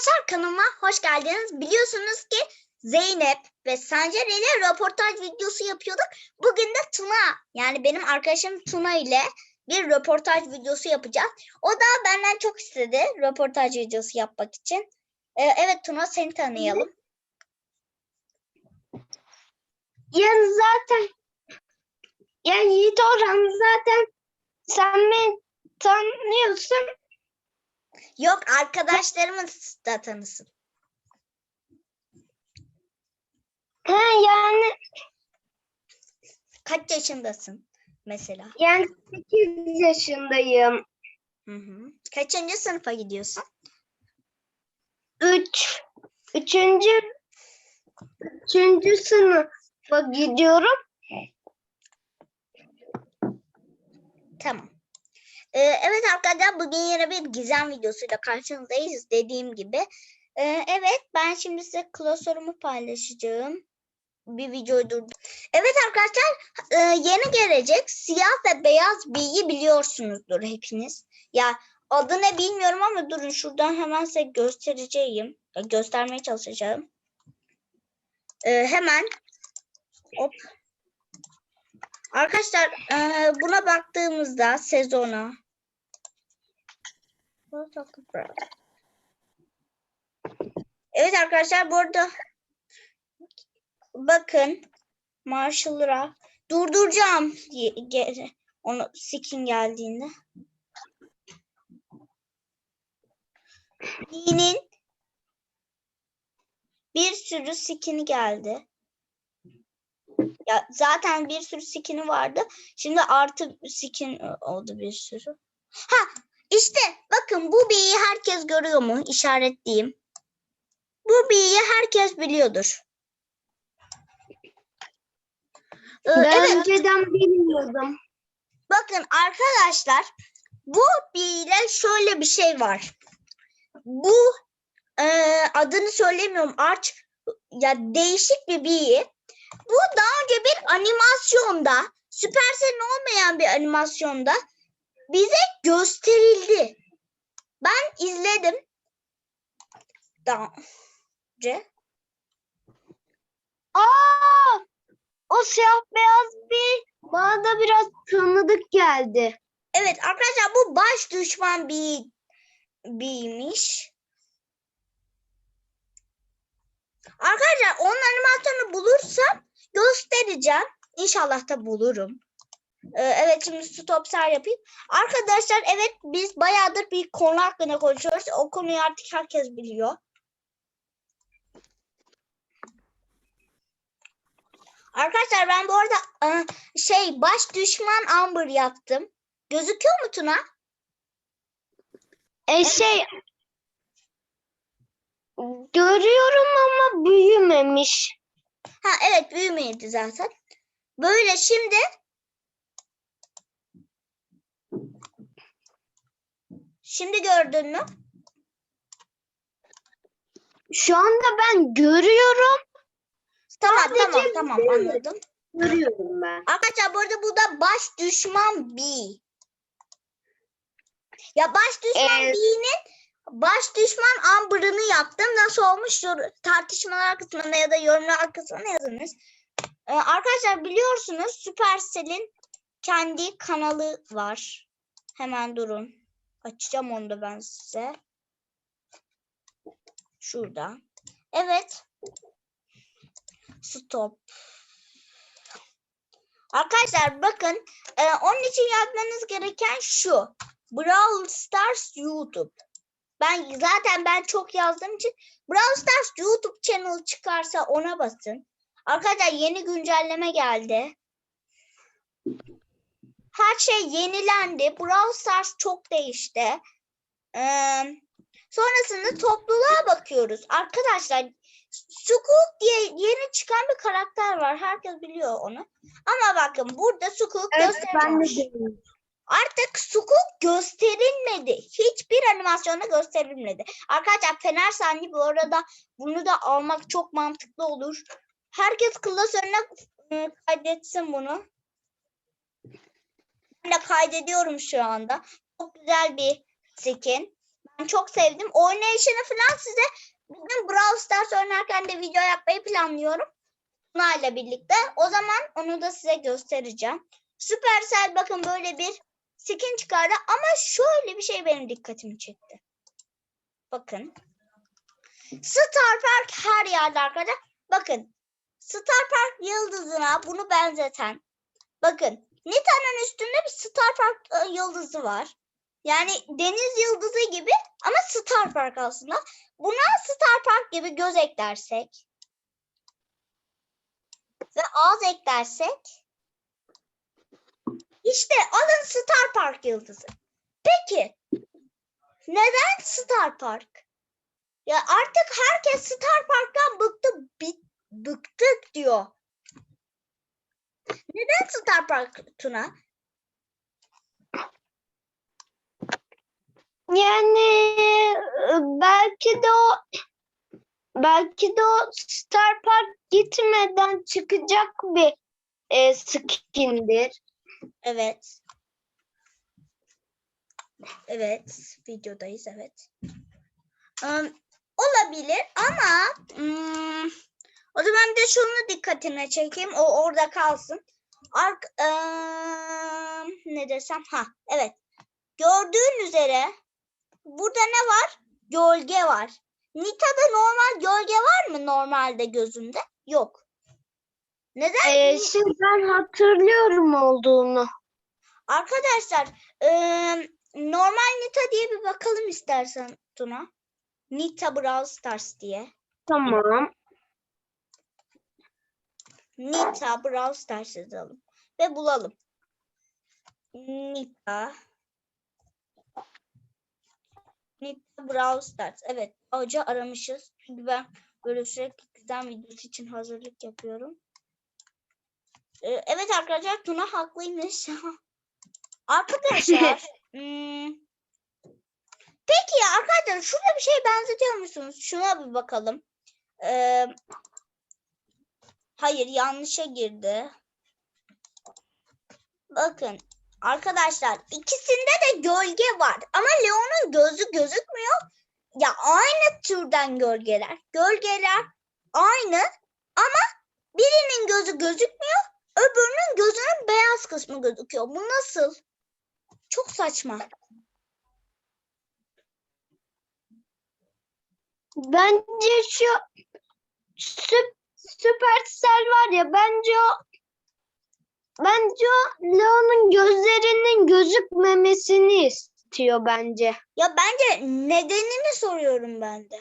Arkadaşlar kanalıma hoş geldiniz. Biliyorsunuz ki Zeynep ve Sancar ile röportaj videosu yapıyorduk. Bugün de Tuna yani benim arkadaşım Tuna ile bir röportaj videosu yapacağız. O da benden çok istedi röportaj videosu yapmak için. Ee, evet Tuna seni tanıyalım. Yani zaten yani Yiğit Orhan zaten sen beni tanıyorsun. Yok arkadaşlarımız da tanısın. Ha yani Kaç yaşındasın mesela? yani 8 yaşındayım. Hı hı. Kaçıncı sınıfa gidiyorsun? 3 üçüncü üçüncü sınıfa gidiyorum. Tamam. Ee, evet arkadaşlar bugün yine bir gizem videosuyla karşınızdayız dediğim gibi. Ee, evet ben şimdi size klasörümü paylaşacağım. Bir videoyu durdum. Evet arkadaşlar e, yeni gelecek siyah ve beyaz bilgi biliyorsunuzdur hepiniz. Ya adı ne bilmiyorum ama durun şuradan hemen size göstereceğim. Göstermeye çalışacağım. Ee, hemen hop Arkadaşlar eee, buna baktığımızda sezona Evet arkadaşlar burada bakın Marshall'ra durduracağım ye- ge- onu skin geldiğinde. Lee'nin bir sürü skin'i geldi. Ya zaten bir sürü skin'i vardı. Şimdi artı skin oldu bir sürü. Ha işte bakın bu B'yi herkes görüyor mu? İşaretleyeyim. Bu B'yi herkes biliyordur. Ee, Ben evet önceden bilmiyordum. bakın arkadaşlar bu B ile şöyle bir şey var. Bu e, adını söylemiyorum Arch ya değişik bir B'yi bu daha önce bir animasyonda, Supercell'in olmayan bir animasyonda bize gösterildi. Ben izledim. Daha önce. Aa! O siyah beyaz bir bana da biraz tanıdık geldi. Evet arkadaşlar bu baş düşman bir birmiş. Arkadaşlar onun animasyonu bulursam göstereceğim. İnşallah da bulurum. Ee, evet şimdi stop ser yapayım. Arkadaşlar evet biz bayağıdır bir konu hakkında konuşuyoruz. O konuyu artık herkes biliyor. Arkadaşlar ben bu arada e, şey baş düşman Amber yaptım. Gözüküyor mu Tuna? E şey görüyorum ama büyümemiş. Ha evet büyümeydi zaten. Böyle şimdi Şimdi gördün mü? Şu anda ben görüyorum. Tamam Sadece tamam tamam büyümedi. anladım. Görüyorum ben. Arkadaşlar burada bu da baş düşman B. Ya baş düşman Evet. B'nin baş düşman Amber'ını yaptım. Nasıl olmuş tartışmalar kısmında ya da yorumlar kısmına yazınız. Ee, arkadaşlar biliyorsunuz Supercell'in kendi kanalı var. Hemen durun. Açacağım onu da ben size. Şurada. Evet. Stop. Arkadaşlar bakın e, onun için yapmanız gereken şu. Brawl Stars YouTube. Ben zaten ben çok yazdığım için Brawl Stars YouTube channel çıkarsa ona basın. Arkadaşlar yeni güncelleme geldi. Her şey yenilendi. Brawl Stars çok değişti. Ee, sonrasında topluluğa bakıyoruz. Arkadaşlar Sukuk diye yeni çıkan bir karakter var. Herkes biliyor onu. Ama bakın burada Sukuk Evet ben de. Artık Sukuk gösterilmedi. Hiçbir animasyonda gösterilmedi. Arkadaşlar Fener Sani bu arada bunu da almak çok mantıklı olur. Herkes klasörüne e, kaydetsin bunu. Ben de kaydediyorum şu anda. Çok güzel bir skin. Ben çok sevdim. Oynayışını falan size bugün Brawl Stars oynarken de video yapmayı planlıyorum. Bunlarla birlikte. O zaman onu da size göstereceğim. Supercell bakın böyle bir skin çıkardı ama şöyle bir şey benim dikkatimi çekti. Bakın. Star Park her yerde arkadaşlar. Bakın. Star Park yıldızına bunu benzeten. Bakın. Nita'nın üstünde bir Star Park e, yıldızı var. Yani deniz yıldızı gibi ama Star Park aslında. Buna Star Park gibi göz eklersek ve ağız eklersek işte alın Star Park yıldızı. Peki neden Star Park? Ya artık herkes Star Park'tan bıktı, bıktık diyor. Neden Star Park Tuna? Yani e, belki de o belki de o Star Park gitmeden çıkacak bir e, skindir. Evet. Evet, videodayız evet. Im, olabilir ama ım, o zaman de şunu dikkatine çekeyim. O orada kalsın. Ark, ım, ne desem? Ha, evet. Gördüğün üzere burada ne var? Gölge var. Nita'da normal gölge var mı normalde gözünde? Yok. Neden? E, şey ben hatırlıyorum olduğunu. Arkadaşlar eee, normal Nita diye bir bakalım istersen Tuna. Nita Brawl Stars diye. Tamam. Nita Brawl Stars yazalım. Ve bulalım. Nita. Nita Brawl Stars. Evet. Hoca aramışız. Çünkü ben böyle sürekli güzel videosu için hazırlık yapıyorum. Ee, evet arkadaşlar Tuna haklıymış. arkadaşlar. hmm, Peki ya arkadaşlar şurada bir şeye benzetiyor musunuz? Şuna bir bakalım. Ee, hayır yanlışa girdi. Bakın arkadaşlar ikisinde de gölge var. Ama Leon'un gözü gözükmüyor. Ya aynı türden gölgeler. Gölgeler aynı ama birinin gözü gözükmüyor. Öbürünün gözünün beyaz kısmı gözüküyor. Bu nasıl? Çok saçma. Bence şu süp, Supercell var ya bence o bence o Leon'un gözlerinin gözükmemesini istiyor bence. Ya bence nedenini soruyorum ben de.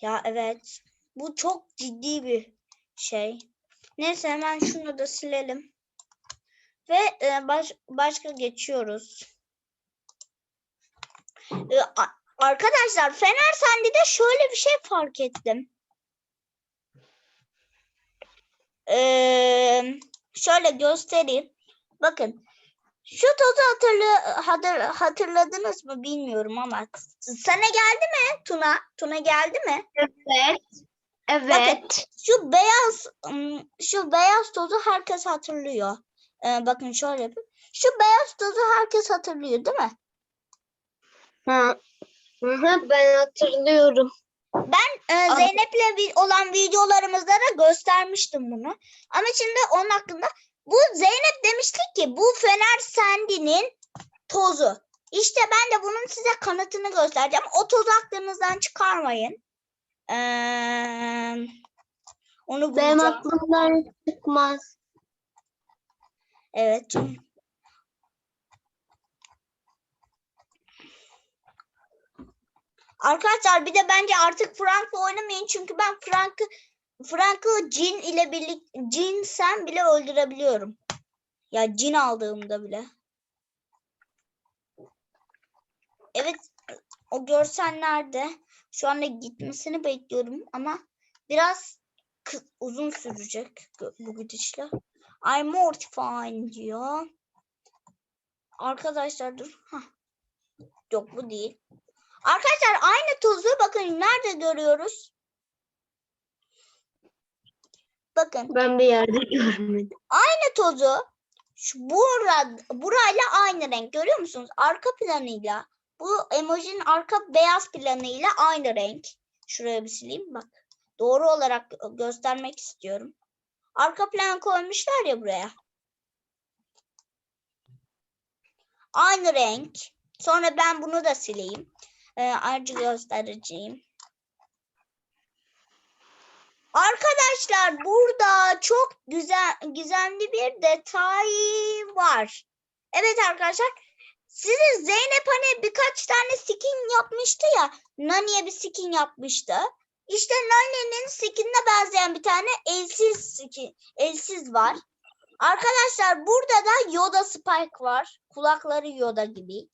Ya evet. Bu çok ciddi bir şey. Neyse hemen şunu da silelim. Ve e, baş, başka geçiyoruz. E, arkadaşlar Fener Sendi'de şöyle bir şey fark ettim. Ee, şöyle göstereyim. Bakın şu tozu hatırlı, hatır, hatırladınız mı bilmiyorum ama sana geldi mi Tuna? Tuna geldi mi? Evet. Evet. Şu beyaz şu beyaz tozu herkes hatırlıyor. Ee, bakın şöyle yapayım. Şu beyaz tozu herkes hatırlıyor değil mi? Hı. Hı ben hatırlıyorum. Ben e, Zeynep'le olan videolarımızda da göstermiştim bunu. Ama şimdi onun hakkında bu Zeynep demişti ki bu Fener Sendi'nin tozu. İşte ben de bunun size kanıtını göstereceğim. O tozu aklınızdan çıkarmayın. Ee, onu Benim bulacağım. aklımdan çıkmaz. Evet. Arkadaşlar bir de bence artık Frank'la oynamayın çünkü ben Frank'ı Frank'ı cin ile birlikte cin sen bile öldürebiliyorum. Ya cin aldığımda bile. Evet o görsel nerede? Şu anda gitmesini bekliyorum ama biraz uzun sürecek bu gidişle. I'm mortifying diyor. Arkadaşlar dur. Hah. Yok bu değil. Arkadaşlar aynı tozu bakın nerede görüyoruz? Bakın Ben bir yerde görmedim. aynı tozu şu bura, burayla aynı renk görüyor musunuz? Arka planıyla bu emojinin arka beyaz planıyla aynı renk. Şuraya bir sileyim bak. Doğru olarak gö- göstermek istiyorum. Arka plan koymuşlar ya buraya. Aynı renk. Sonra ben bunu da sileyim. Ee, ayrıca göstereceğim. Arkadaşlar burada çok güzel gizemli bir detay var. Evet arkadaşlar. Sizin Zeynep hani birkaç tane skin yapmıştı ya. Nani'ye bir skin yapmıştı. İşte Nani'nin skinine benzeyen bir tane elsiz skin, elsiz var. Arkadaşlar burada da Yoda Spike var. Kulakları Yoda gibi.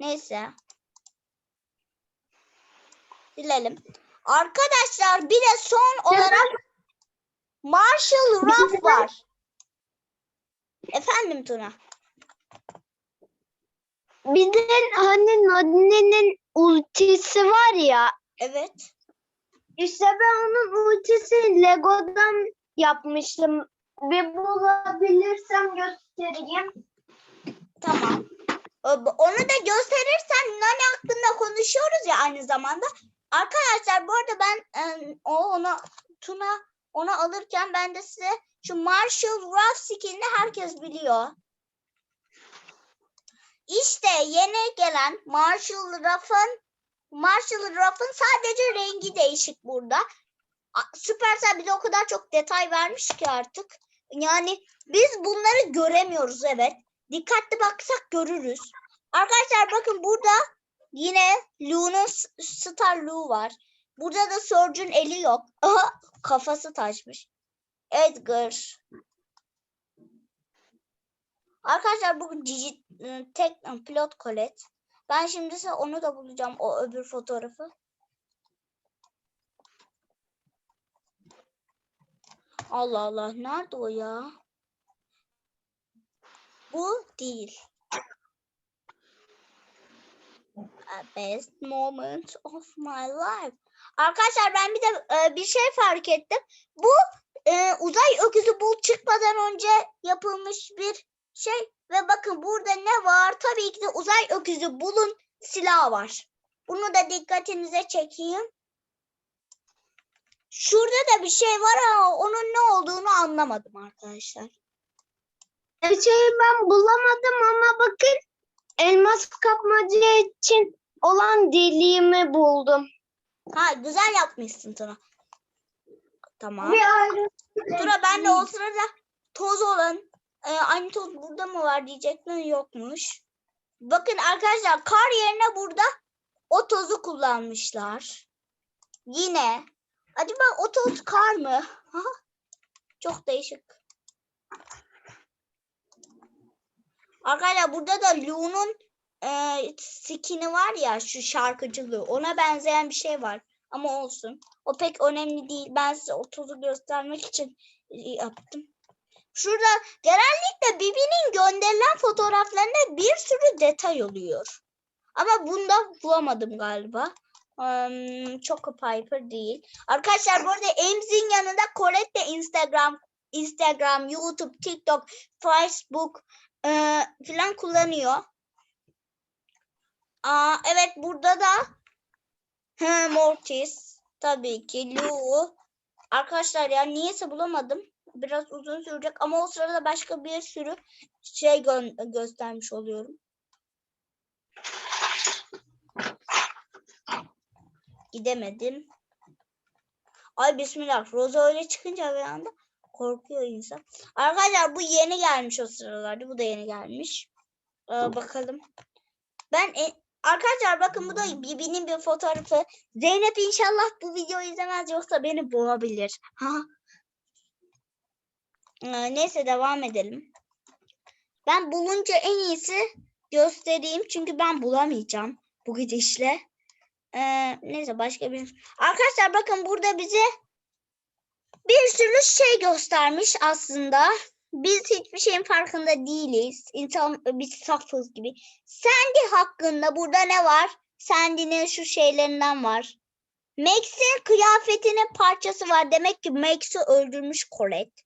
Neyse. Silelim. Arkadaşlar bir de son olarak Marshall Ruff var. Efendim Tuna. De hani Nadine'nin ultisi var ya. Evet. İşte ben onun ultisini Lego'dan yapmıştım. Bir bulabilirsem göstereyim. Tamam. Bu- Onu da gösterirsen Nani hakkında konuşuyoruz ya aynı zamanda. Arkadaşlar bu arada ben e, o ona Tuna onu alırken ben de size şu Marshall Ruff skinini herkes biliyor. İşte yeni gelen Marshall Ruff'ın Marshall Ruff'ın sadece rengi değişik burada. Supercell bize o kadar çok detay vermiş ki artık. Yani biz bunları göremiyoruz evet. Dikkatli baksak görürüz. Arkadaşlar bakın burada yine Lu'nun Star Lu var. Burada da Surge'un eli yok. Aha kafası taşmış. Edgar. Arkadaşlar bugün Cici ıı, tek pilot Colette. Ben şimdi size onu da bulacağım o öbür fotoğrafı. Allah Allah nerede o ya? Bu değil. A best moment of my life. Arkadaşlar ben bir de e, bir şey fark ettim. Bu e, uzay öküzü bul çıkmadan önce yapılmış bir şey ve bakın burada ne var? Tabii ki de uzay öküzü bulun silahı var. Bunu da dikkatinize çekeyim. Şurada da bir şey var ama onun ne olduğunu anlamadım arkadaşlar. Bir şey ben bulamadım ama bakın elmas kapmaca için olan deliğimi buldum. Ha güzel yapmışsın Tuna. Tamam. Tura ben de o sırada toz olan e, aynı toz burada mı var diyecektim yokmuş. Bakın arkadaşlar kar yerine burada o tozu kullanmışlar. Yine. Acaba o toz kar mı? Çok değişik. Arkadaşlar burada da Lu'nun e, skin'i var ya şu şarkıcılığı ona benzeyen bir şey var. Ama olsun. O pek önemli değil. Ben size o tozu göstermek için yaptım. Şurada genellikle Bibi'nin gönderilen fotoğraflarında bir sürü detay oluyor. Ama bunda bulamadım galiba. Hmm, çok Piper değil. Arkadaşlar bu arada Emz'in yanında Colette de Instagram, Instagram, YouTube, TikTok, Facebook e, filan kullanıyor. Aa, evet burada da He, Mortis. Tabii ki Lu. Arkadaşlar ya niyeyse bulamadım. Biraz uzun sürecek ama o sırada başka bir sürü şey gö- göstermiş oluyorum. Gidemedim. Ay bismillah. Rosa öyle çıkınca bir anda korkuyor insan. Arkadaşlar bu yeni gelmiş o sıralarda. Bu da yeni gelmiş. Ee, bakalım. Ben e- Arkadaşlar bakın bu da Bibi'nin bir fotoğrafı. Zeynep inşallah bu videoyu izlemez yoksa beni boğabilir. Ha. Ee, neyse devam edelim. Ben bulunca en iyisi göstereyim çünkü ben bulamayacağım bu gidişle. Ee, neyse başka bir... Arkadaşlar bakın burada bize bir sürü şey göstermiş aslında. Biz hiçbir şeyin farkında değiliz. İnsan biz safız gibi. Sandy hakkında burada ne var? Sandy'nin şu şeylerinden var. Max'in kıyafetinin parçası var. Demek ki Max'i öldürmüş Colette.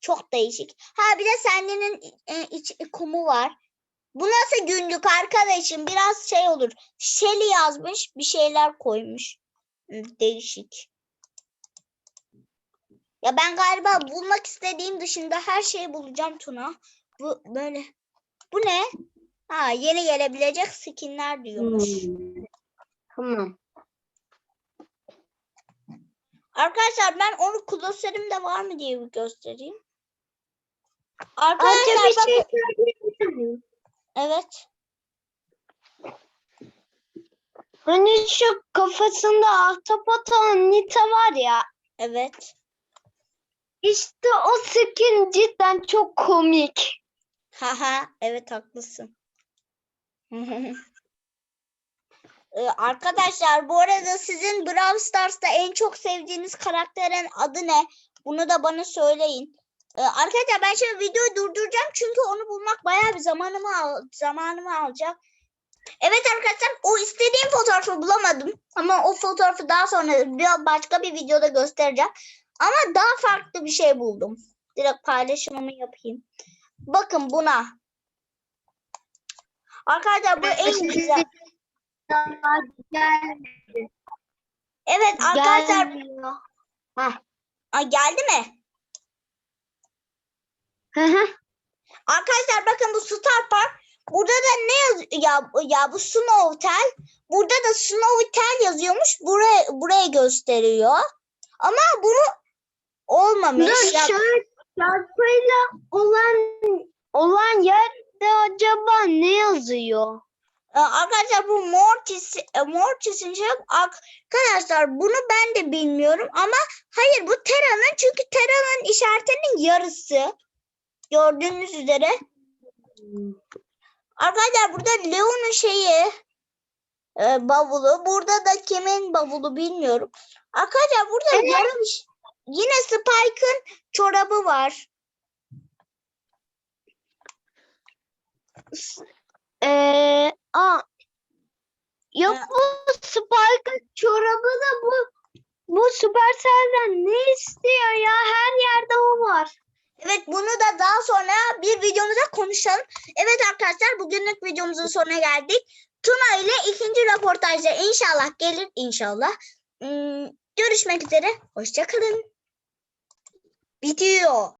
Çok değişik. Ha bir de Sandy'nin e, iç kumu var. Bu nasıl günlük arkadaşım? Biraz şey olur. Shelly yazmış, bir şeyler koymuş. Değişik. Ya ben galiba bulmak istediğim dışında her şeyi bulacağım Tuna. Bu böyle. Bu ne? Ha yeni gelebilecek skinler diyormuş. Hmm. Tamam. Arkadaşlar ben onu klasörümde var mı diye bir göstereyim. Arkadaşlar bir şey? Evet. Hani şu kafasında ahtapot olan Nita var ya. Evet. İşte o skin cidden çok komik. Haha evet haklısın. Ee, arkadaşlar bu arada sizin Brawl Stars'ta en çok sevdiğiniz karakterin adı ne? Bunu da bana söyleyin. Ee, arkadaşlar ben şimdi videoyu durduracağım çünkü onu bulmak bayağı bir zamanımı al zamanımı alacak. Evet arkadaşlar o istediğim fotoğrafı bulamadım ama o fotoğrafı daha sonra bir başka bir videoda göstereceğim. Ama daha farklı bir şey buldum. Direkt paylaşımımı yapayım. Bakın buna. Arkadaşlar bu en güzel. Evet arkadaşlar Gelmiyor. Ay, geldi mi? Hı hı. Arkadaşlar bakın bu Star Park. Burada da ne yaz ya ya bu Snowtel. Burada da Snowtel yazıyormuş. Buraya buraya gösteriyor. Ama bunu olmamış. Dur Ya- şu an çarpıyla olan olan yerde acaba ne yazıyor? Ee, Arkadaşlar bu Mortis, e, Mortis'in şey arkadaşlar bunu ben de bilmiyorum ama hayır bu Terra'nın çünkü Terra'nın işaretinin yarısı gördüğünüz üzere. Arkadaşlar burada Leon'un şeyi e, bavulu. Burada da kimin bavulu bilmiyorum. Arkadaşlar burada Evet. yarım iş- yine Spike'ın çorabı var. Ee, a ya Ee, bu Spike'ın çorabı da bu bu Supercell'den ne istiyor ya? Her yerde o var. Evet bunu da daha sonra bir videomuzda konuşalım. Evet arkadaşlar bugünlük videomuzun sonuna geldik. Tuna ile ikinci röportajda inşallah gelir inşallah. Hmm, görüşmek üzere. Hoşçakalın. ビデオ